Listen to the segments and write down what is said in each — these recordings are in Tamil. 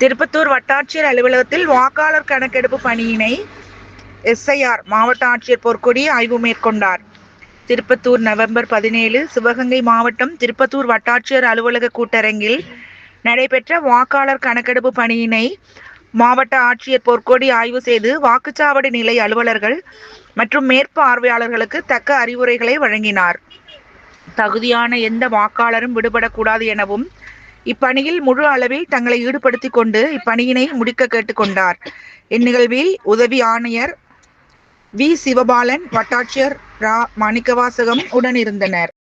திருப்பத்தூர் வட்டாட்சியர் அலுவலகத்தில் வாக்காளர் கணக்கெடுப்பு பணியினை எஸ்ஐஆர் மாவட்ட ஆட்சியர் பொற்கொடி ஆய்வு மேற்கொண்டார். திருப்பத்தூர் நவம்பர் பதினேழு சிவகங்கை மாவட்டம் திருப்பத்தூர் வட்டாட்சியர் அலுவலக கூட்டரங்கில் நடைபெற்ற வாக்காளர் கணக்கெடுப்பு பணியினை மாவட்ட ஆட்சியர் பொற்கொடி ஆய்வு செய்து வாக்குச்சாவடி நிலை அலுவலர்கள் மற்றும் மேற்பார்வையாளர்களுக்கு தக்க அறிவுரைகளை வழங்கினார். தகுதியான எந்த வாக்காளரும் விடுபடக்கூடாது எனவும் இப்பணியில் முழு அளவில் தங்களை ஈடுபடுத்திக் கொண்டு இப்பணியினை முடிக்க கேட்டுக்கொண்டார் இந்நிகழ்வில் உதவி ஆணையர் வி. சிவபாலன் வட்டாட்சியர் ரா. மாணிக்கவாசகம் உடனிருந்தனர்.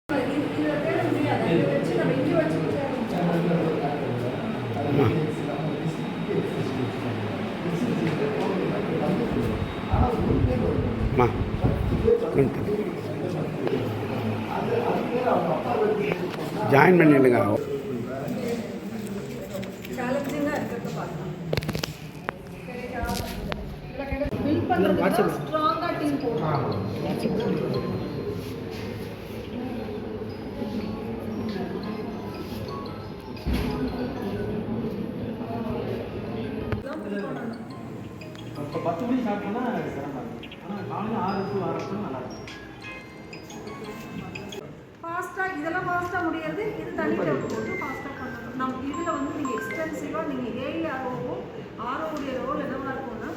ஜாயின் பண்ணிடுங்க. சேலஞ்சிங்காக இருக்கிறத பார்க்கலாம். பில்ட் பண்ணுறதுக்கு ஸ்ட்ராங்காக டீம் போடணும் இப்போ பத்து மணி சாப்பிட்டோம்னா சிரமம் ஆனால் காலையில் ஆறு டு ஆறு டு நல்லா இருக்கும். ஃபாஸ்ட்டாக இதெல்லாம் ஃபாஸ்ட்டாக முடியாது. இது தனியாக போட்டு ஃபாஸ்ட்டாக பண்ணணும். நம்ம இதில் வந்து நீங்கள் எக்ஸ்டென்சிவாக நீங்கள் ஏஆர்ஓவும் ஆர்ஓடைய ரோல் என்னவா இருக்கும்னா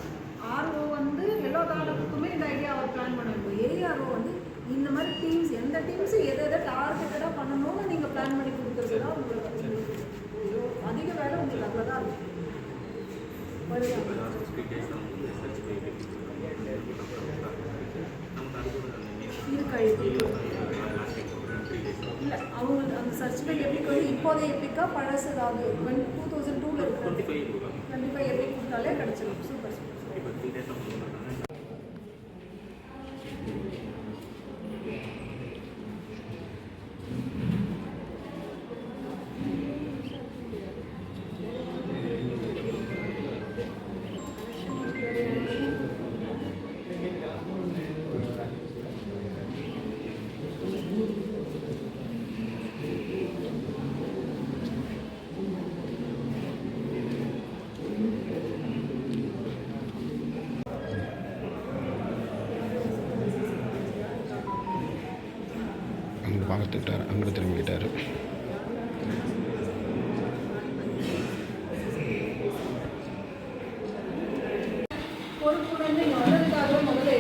ஆர்ஓ வந்து எல்லா தாலுக்குமே இந்த ஐடியா அவர் பிளான் பண்ணிருக்கோம். ஏஆர்ஓ வந்து இந்த மாதிரி டீம்ஸ் எந்த டீம்ஸ் எதை எதை டார்கெட்டடாக பண்ணணும்னு நீங்கள் பிளான் பண்ணி கொடுக்குறது தான் உங்களுக்கு அதிக வேலை உங்களுக்கு அதில் தான் இருக்கும்? இருக்கா அந்த சர்டிஃபிகேட் எப்படி வந்து இப்போதைய எப்பிக்கா பழசு ஏதாவது டூ தௌசண்ட் டூவில் இருக்கு. டுவெண்ட்டி ஃபைவ் எப்பிக் கொடுத்தாலே கிடச்சிடும் சூப்பர் சூப்பர் அங்கே பார்த்துக்கிட்டார் அங்கே திரும்பிக்கிட்டார். பொறுப்புடன்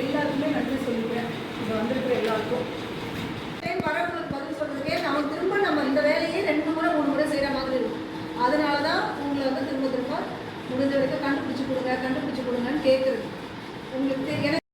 எல்லாருக்குமே நன்றி சொல்லிக்கிறேன். இங்கே வந்திருக்கிற எல்லாருக்கும்.